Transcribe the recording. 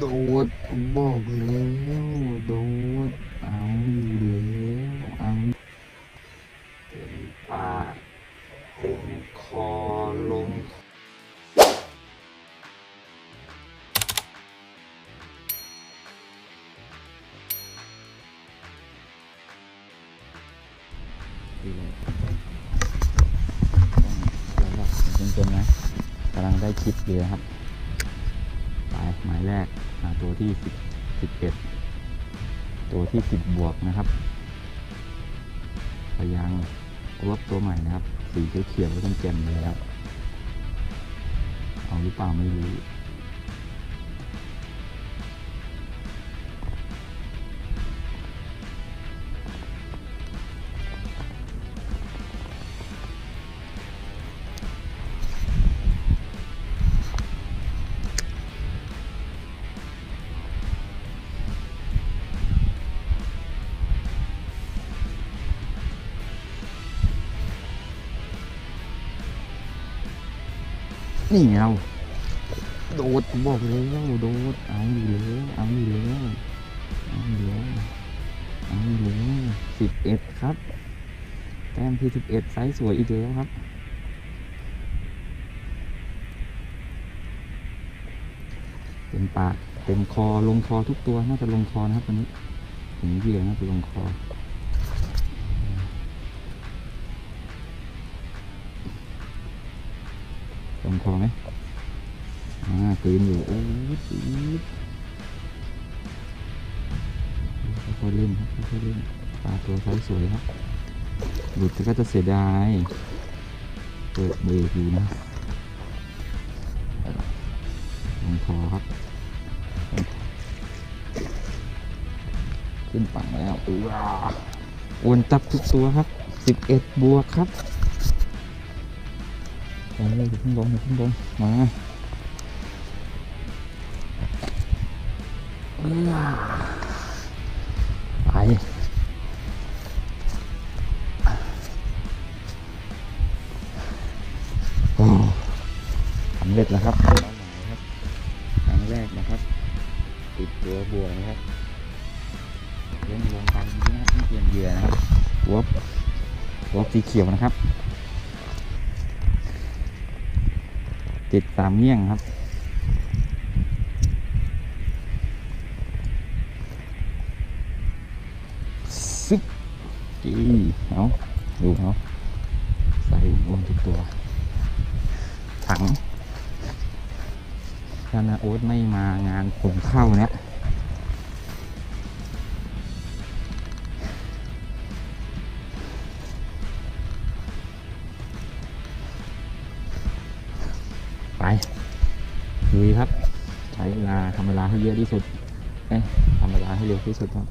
โดดบอกแล้วโดดเอาแล้วเอาเต็มปากเต็มคอลงดีเลยจนๆนะกำลังได้คลิปอยู่นะครับ หมายแรกตัวที่สิบสิบเอ็ดตัวที่สิบบวกนะครับ พยางรบตัวใหม่นะครับ สีเขียวๆก็ต้องแจ่มๆเลยครับเอาหรือเปล่าไม่รู้ นี่เราโดดผมบอกแล้วโดดเอาอยู่แล้วเอาอยู่แล้วเอาอยู่แล้วเอาอยู่แล้วสิบเอ็ดครับ แต้มที่สิบเอ็ดไซส์สวยอีกแล้วครับเต็มปากเต็มคอลงคอทุกตัวน่าจะลงคอนะครับตัวนี้ถึงเหยื่อน่าจะลงคอ งคองไหมอ่าตื่นอยู่โอ้ยตื่นค่อยๆเล่นครับค่อยๆเล่นปลาตัวไซส์สวยครับ หลุดก็จะเสียดายเปิดเบรกอยู่นะลงคอครับ ขึ้นฝั่งแล้วอ้าวนจับทุกตัวครับ 11 บวกครับ อ้ยอย่าเพิ่งลงอย่าเพิ่งลงมาไปโอ้สำเร็จแล้วครับเป้าหมายครับครั้งแรกนะครับติดตัวบัวนะครับเล่นลงกันนี้นะครับเปลี่ยนเหยื่อนะครับหัวหัวสีเขียวนะครับ ติดสามเมี่ยงครับ ซึกจีเอาดูเอาใส่ลงทุกตัว ถังถ้านาโอ๊ตไม่มางานผมเข้าเนี่ย ลุยครับ ใช้เวลาทำเวลาให้เยอะที่สุดเอ้ยทำเวลาให้เร็วที่สุดครับ